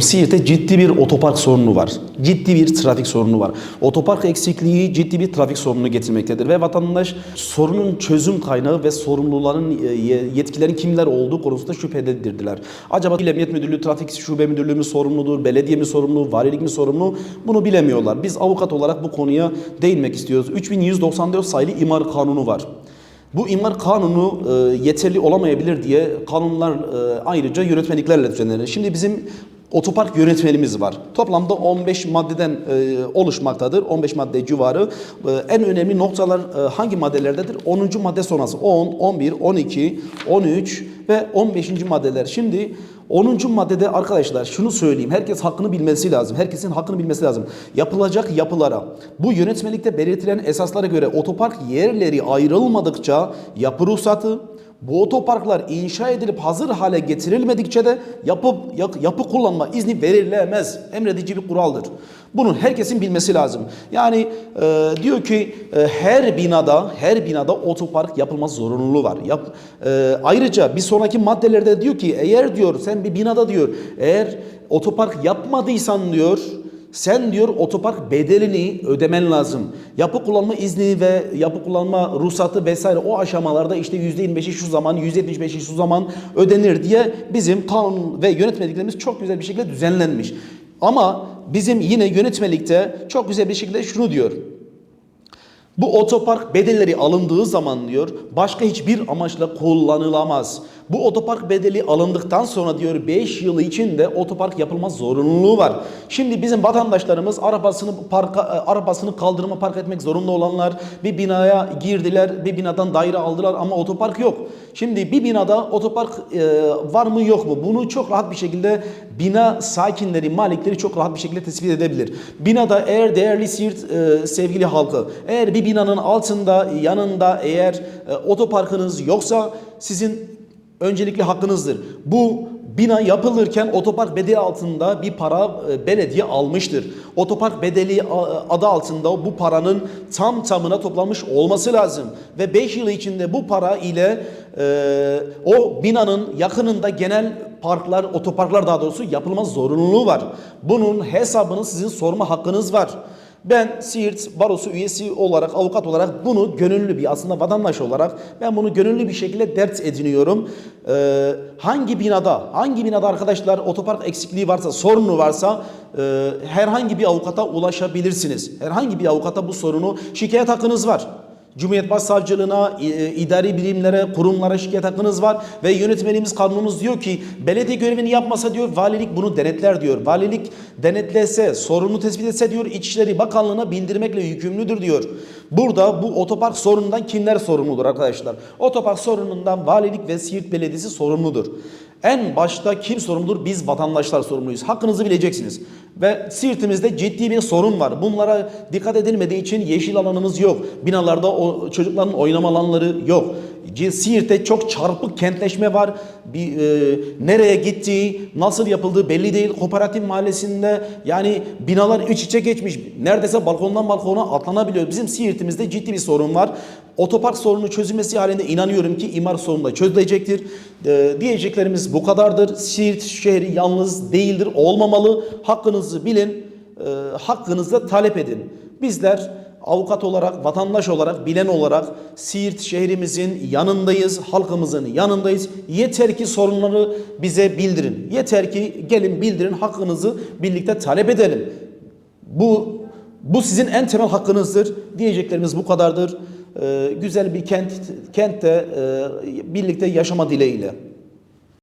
Siirt'te ciddi bir otopark sorunu var. Ciddi bir trafik sorunu var. Otopark eksikliği ciddi bir trafik sorununu getirmektedir ve vatandaş sorunun çözüm kaynağı ve sorumluların e, yetkilerin kimler olduğu konusunda şüphededirdiler. Acaba İl Emniyet Müdürlüğü, Trafik Şube Müdürlüğü mü sorumludur, belediye mi sorumlu, valilik mi sorumlu bunu bilemiyorlar. Biz avukat olarak bu konuya değinmek istiyoruz. 3194 sayılı imar kanunu var. Bu imar kanunu e, yeterli olamayabilir diye kanunlar e, ayrıca yönetmeliklerle düzenlenir. Şimdi bizim otopark yönetmenimiz var. Toplamda 15 maddeden e, oluşmaktadır. 15 madde civarı. E, en önemli noktalar e, hangi maddelerdedir? 10. madde sonrası 10, 11, 12, 13 ve 15. maddeler. Şimdi 10. maddede arkadaşlar şunu söyleyeyim. Herkes hakkını bilmesi lazım. Herkesin hakkını bilmesi lazım. Yapılacak yapılara bu yönetmelikte belirtilen esaslara göre otopark yerleri ayrılmadıkça yapı ruhsatı, bu otoparklar inşa edilip hazır hale getirilmedikçe de yapı, yapı kullanma izni verilemez. Emredici bir kuraldır. Bunun herkesin bilmesi lazım. Yani e, diyor ki e, her binada her binada otopark yapılması zorunluluğu var. Yap, e, ayrıca bir sonraki maddelerde diyor ki eğer diyor sen bir binada diyor eğer otopark yapmadıysan diyor sen diyor otopark bedelini ödemen lazım. Yapı kullanma izni ve yapı kullanma ruhsatı vesaire o aşamalarda işte %25'i şu zaman, %75'i şu zaman ödenir diye bizim kanun ve yönetmeliklerimiz çok güzel bir şekilde düzenlenmiş. Ama bizim yine yönetmelikte çok güzel bir şekilde şunu diyor. Bu otopark bedelleri alındığı zaman diyor başka hiçbir amaçla kullanılamaz. Bu otopark bedeli alındıktan sonra diyor 5 yıl içinde otopark yapılma zorunluluğu var. Şimdi bizim vatandaşlarımız arabasını parka, arabasını kaldırıma park etmek zorunda olanlar bir binaya girdiler, bir binadan daire aldılar ama otopark yok. Şimdi bir binada otopark e, var mı yok mu? Bunu çok rahat bir şekilde bina sakinleri, malikleri çok rahat bir şekilde tespit edebilir. Binada eğer değerli Siirt e, sevgili halkı, eğer bir binanın altında, yanında eğer e, otoparkınız yoksa sizin öncelikli hakkınızdır. Bu bina yapılırken otopark bedeli altında bir para e, belediye almıştır. Otopark bedeli adı altında bu paranın tam tamına toplanmış olması lazım. Ve 5 yıl içinde bu para ile e, o binanın yakınında genel parklar, otoparklar daha doğrusu yapılma zorunluluğu var. Bunun hesabını sizin sorma hakkınız var. Ben Siirt Barosu üyesi olarak, avukat olarak bunu gönüllü bir aslında vatandaş olarak ben bunu gönüllü bir şekilde dert ediniyorum. Ee, hangi binada, hangi binada arkadaşlar otopark eksikliği varsa, sorunu varsa e, herhangi bir avukata ulaşabilirsiniz. Herhangi bir avukata bu sorunu şikayet hakkınız var. Cumhuriyet Başsavcılığına, idari birimlere, kurumlara şikayet hakkınız var ve yönetmenimiz kanunumuz diyor ki belediye görevini yapmasa diyor valilik bunu denetler diyor. Valilik denetlese, sorunu tespit etse diyor İçişleri Bakanlığı'na bildirmekle yükümlüdür diyor. Burada bu otopark sorunundan kimler sorumludur arkadaşlar? Otopark sorunundan valilik ve Siirt Belediyesi sorumludur. En başta kim sorumludur? Biz vatandaşlar sorumluyuz. Hakkınızı bileceksiniz. Ve Siirt'imizde ciddi bir sorun var. Bunlara dikkat edilmediği için yeşil alanımız yok. Binalarda o çocukların oynama alanları yok. Siirt'te çok çarpık kentleşme var. Bir, e, nereye gittiği, nasıl yapıldığı belli değil. Kooperatif mahallesinde yani binalar iç içe geçmiş. Neredeyse balkondan balkona atlanabiliyor. Bizim Siirt'imizde ciddi bir sorun var. Otopark sorunu çözülmesi halinde inanıyorum ki imar sorunu da çözülecektir. E, diyeceklerimiz bu kadardır. Siirt şehri yalnız değildir, olmamalı. Hakkınızı bilin, e, hakkınızı talep edin. Bizler avukat olarak, vatandaş olarak, bilen olarak Siirt şehrimizin yanındayız, halkımızın yanındayız. Yeter ki sorunları bize bildirin. Yeter ki gelin bildirin, hakkınızı birlikte talep edelim. Bu bu sizin en temel hakkınızdır. Diyeceklerimiz bu kadardır. Ee, güzel bir kent kentte e, birlikte yaşama dileğiyle.